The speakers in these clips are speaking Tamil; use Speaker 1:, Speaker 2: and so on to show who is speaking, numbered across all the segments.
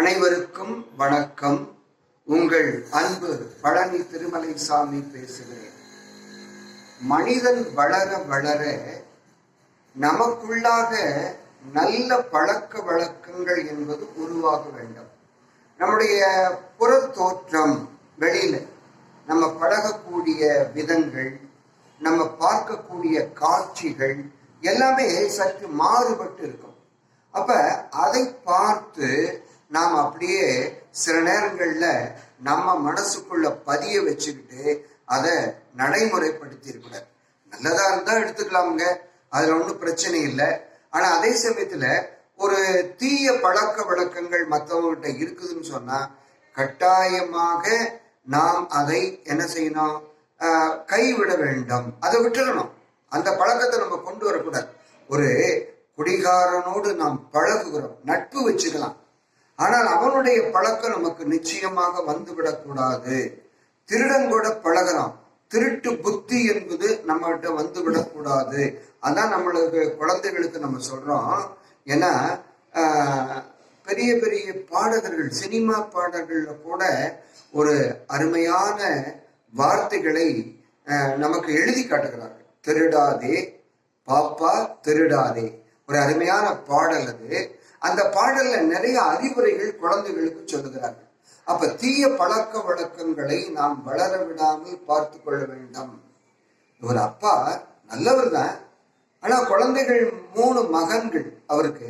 Speaker 1: அனைவருக்கும் வணக்கம். உங்கள் அன்பு பழனி திருமலை சாமி பேசுகிறேன். மனிதன் வளர வளர நமக்குள்ளாக நல்ல பழக்க வழக்கங்கள் என்பது உருவாக வேண்டும். நம்முடைய புற தோற்றம் வெளியில நம்ம பழகக்கூடிய விதங்கள் நம்ம பார்க்கக்கூடிய காட்சிகள் எல்லாமே சற்று மாறுபட்டு இருக்கும். அப்ப அதை பார்த்து நாம் அப்படியே சில நேரங்களில் நம்ம மனசுக்குள்ள பதிய வச்சுக்கிட்டு அதை நடைமுறைப்படுத்தி நல்லதாக நல்லதா இருந்தா எடுத்துக்கலாமுங்க. அதுல ஒன்றும் பிரச்சனை இல்லை. ஆனா அதே சமயத்துல ஒரு தீய பழக்க வழக்கங்கள் மற்றவங்ககிட்ட இருக்குதுன்னு சொன்னா கட்டாயமாக நாம் அதை என்ன செய்யணும்? கைவிட வேண்டும். அதை விட்டுடணும் அந்த பழக்கத்தை நம்ம கொண்டு வரக்கூடாது. ஒரு குடிகாரனோடு நாம் பழகுகிறோம். நட்பு வச்சுக்கலாம். ஆனால் அவனுடைய பழக்கம் நமக்கு நிச்சயமாக வந்துவிடக்கூடாது. திருடன் கூட பழகலாம். திருட்டு புத்தி என்பது நம்மகிட்ட வந்து விடக்கூடாது அதான் நம்மளுக்கு குழந்தைகளுக்கு நம்ம சொல்றோம். ஏன்னா பெரிய பெரிய பாடகர்கள் சினிமா பாடல்கள்ல கூட ஒரு அருமையான வார்த்தைகளை நமக்கு எழுதி காட்டுகிறார்கள். திருடாதே பாப்பா திருடாதே. ஒரு அருமையான பாடல் அது. அந்த பாடல்ல நிறைய அறிவுரைகள் குழந்தைகளுக்கு சொல்லுகிறார்கள். அப்ப தீய பழக்க வழக்கங்களை நாம் வளர விடாமல் பார்த்து கொள்ள வேண்டும். ஒரு அப்பா நல்லவர் தான். ஆனா குழந்தைகள் மூணு மகன்கள் அவருக்கு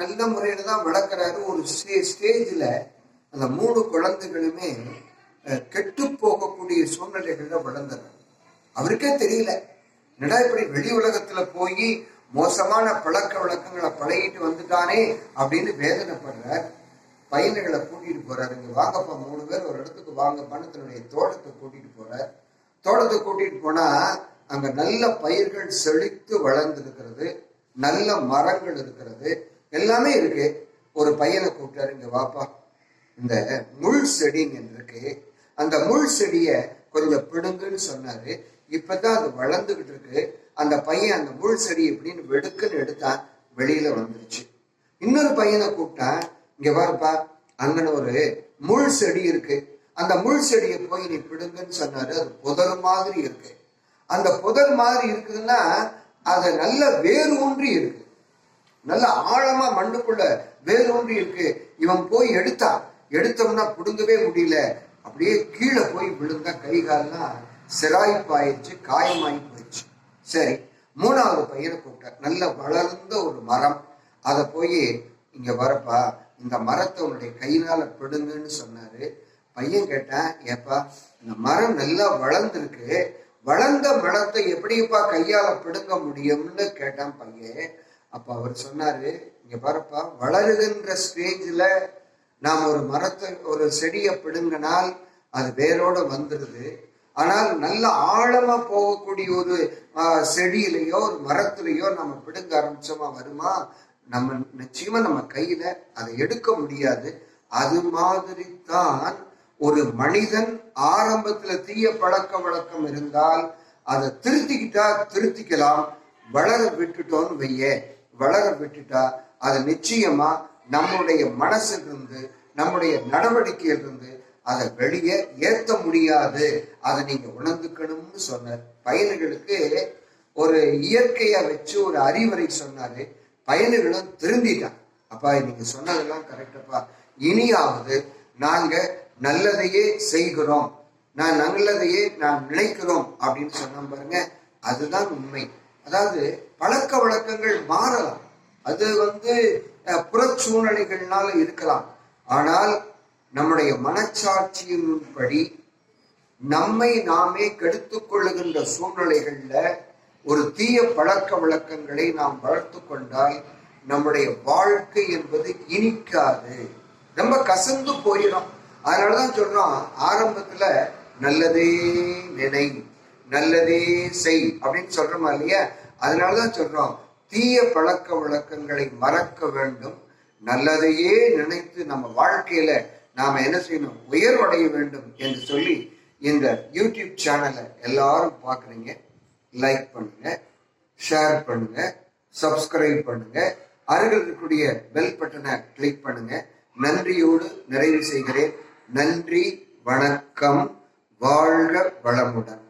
Speaker 1: நல்ல முறையில தான் வளர்க்குறாரு. ஒரு ஸ்டே ஸ்டேஜில் அந்த மூணு குழந்தைகளுமே கெட்டு போகக்கூடிய சூழ்நிலைகள்ல வளர்ந்துறாங்க அவருக்கே தெரியல. என்னடா இப்படி வெளி உலகத்துல போய் மோசமான பழக்க வழக்கங்களை பழகிட்டு வந்துட்டானே அப்படின்னு வேதனைப்படுறார் பையன்களை கூட்டிட்டு போறாரு. இங்க வாங்கப்பா மூணு பேர் ஒரு இடத்துக்கு வாங்கப்பான்னு தன்னுடைய தோட்டத்தை கூட்டிட்டு போறார். தோட்டத்தை கூட்டிட்டு போனா அங்க நல்ல பயிர்கள் செழித்து வளர்ந்துருக்கிறது நல்ல மரங்கள் இருக்கிறது எல்லாமே இருக்கு. ஒரு பையனை கூப்பிட்டாரு இங்க வாப்பா இந்த முள் செடின்னு இருக்கு. அந்த முள் செடிய கொஞ்சம் பிடுங்குன்னு சொன்னாரு. இப்பதான் அது வளர்ந்துகிட்டு இருக்கு. அந்த பையன் அந்த முள் செடி எப்படின்னு வெடுக்குன்னு எடுத்தான் வெளியில வந்துருச்சு. இன்னொரு பையனை கூப்பிட்டான் இங்க பாருப்பா அங்கன ஒரு முள் செடி இருக்கு. அந்த முள் செடியை போய் நீ பிடுங்கன்னு சொன்னாரு. அது புதர் மாதிரி இருக்கு. அந்த புதர் மாதிரி இருக்குதுன்னா அது நல்ல வேர் ஊன்றி இருக்கு. நல்ல ஆழமா மண்ணுக்குள்ள வேர் ஊன்றி இருக்கு. இவன் போய் எடுத்தான். எடுத்தோம்னா பிடுங்கவே முடியல. அப்படியே கீழே போய் விழுந்தா கை கால்லாம் சிராய்ப்பாயிடுச்சு காயமாயி போயிடுச்சு சரி மூணாவது பையனை கூப்பிட்டார். நல்ல வளர்ந்த ஒரு மரம். அதை போய் இங்க வரப்பா இந்த மரத்தை உன்னுடைய கையினால பிடுங்கன்னு சொன்னாரு. பையன் கேட்டான் ஏப்பா இந்த மரம் நல்லா வளர்ந்துருக்கு. வளர்ந்த மரத்தை எப்படிப்பா கையால பிடுங்க முடியும்னு கேட்டான் பையன். அப்ப அவர் சொன்னாரு இங்க பாருப்பா வளருகின்ற ஸ்டேஜ்ல நாம் ஒரு மரத்தை ஒரு செடியை பிடுங்கினால் அது வேரோட வந்துடுது ஆனால் நல்ல ஆழமா போகக்கூடிய ஒரு செடியிலையோ ஒரு மரத்திலையோ நம்ம பிடுங்க ஆரம்பிச்சோமா வருமா? நம்ம நிச்சயமா நம்ம கையில அதை எடுக்க முடியாது. அது மாதிரி தான் ஒரு மனிதன் ஆரம்பத்துல தீய பழக்க வழக்கம் இருந்தால் அதை திருத்திக்கிட்டா திருத்திக்கலாம். வளர விட்டுட்டோம்னு வையே வளர விட்டுட்டா அது நிச்சயமா நம்முடைய மனசிலிருந்து நம்முடைய நடவடிக்கையிலிருந்து அதை வெளியே ஏற்ற முடியாது. அதை நீங்க உணர்ந்துக்கணும்னு சொன்னார். பயணிகளுக்கு ஒரு இயற்கையை வச்சு ஒரு அறிவுரை சொன்னாரு. பயணிகளும் திருந்திட்டான் அப்பா நீங்க சொன்னதெல்லாம் கரெக்டப்பா இனியாவது நாங்க நல்லதையே செய்கிறோம். நான் நல்லதையே நாம் நினைக்கிறோம் அப்படின்னு சொன்ன பாருங்க. அதுதான் உண்மை. அதாவது பழக்க வழக்கங்கள் மாறலாம். அது வந்து அஹ், சூழ்நிலைகள்னால இருக்கலாம். ஆனால் நம்முடைய மனச்சாட்சியின்படி நம்மை நாமே கெடுத்துக் கொள்ளுகின்ற சூழ்நிலைகள்ல ஒரு தீய பழக்க வழக்கங்களை நாம் வளர்த்து கொண்டால் நம்முடைய வாழ்க்கை என்பது இனிக்காது. ரொம்ப கசந்து போயிடும். அதனாலதான் சொல்றோம் ஆரம்பத்துல நல்லதே நினை நல்லதே செய் அப்படின்னு சொல்றோமா இல்லையா? அதனாலதான் சொல்றோம் தீய பழக்க வழக்கங்களை மறக்க வேண்டும். நல்லதையே நினைத்து நம்ம வாழ்க்கையில நாம் என்ன செய்யணும்? உயர்வடைய வேண்டும் என்று சொல்லி இந்த யூடியூப் சேனலை எல்லாரும் பார்க்குறீங்க லைக் பண்ணுங்க ஷேர் பண்ணுங்க சப்ஸ்கிரைப் பண்ணுங்க. அருகில் இருக்கக்கூடிய பெல் பட்டனை கிளிக் பண்ணுங்க. நன்றியோடு நிறைவு செய்கிறேன். நன்றி வணக்கம். வாழ்க வளமுடன்.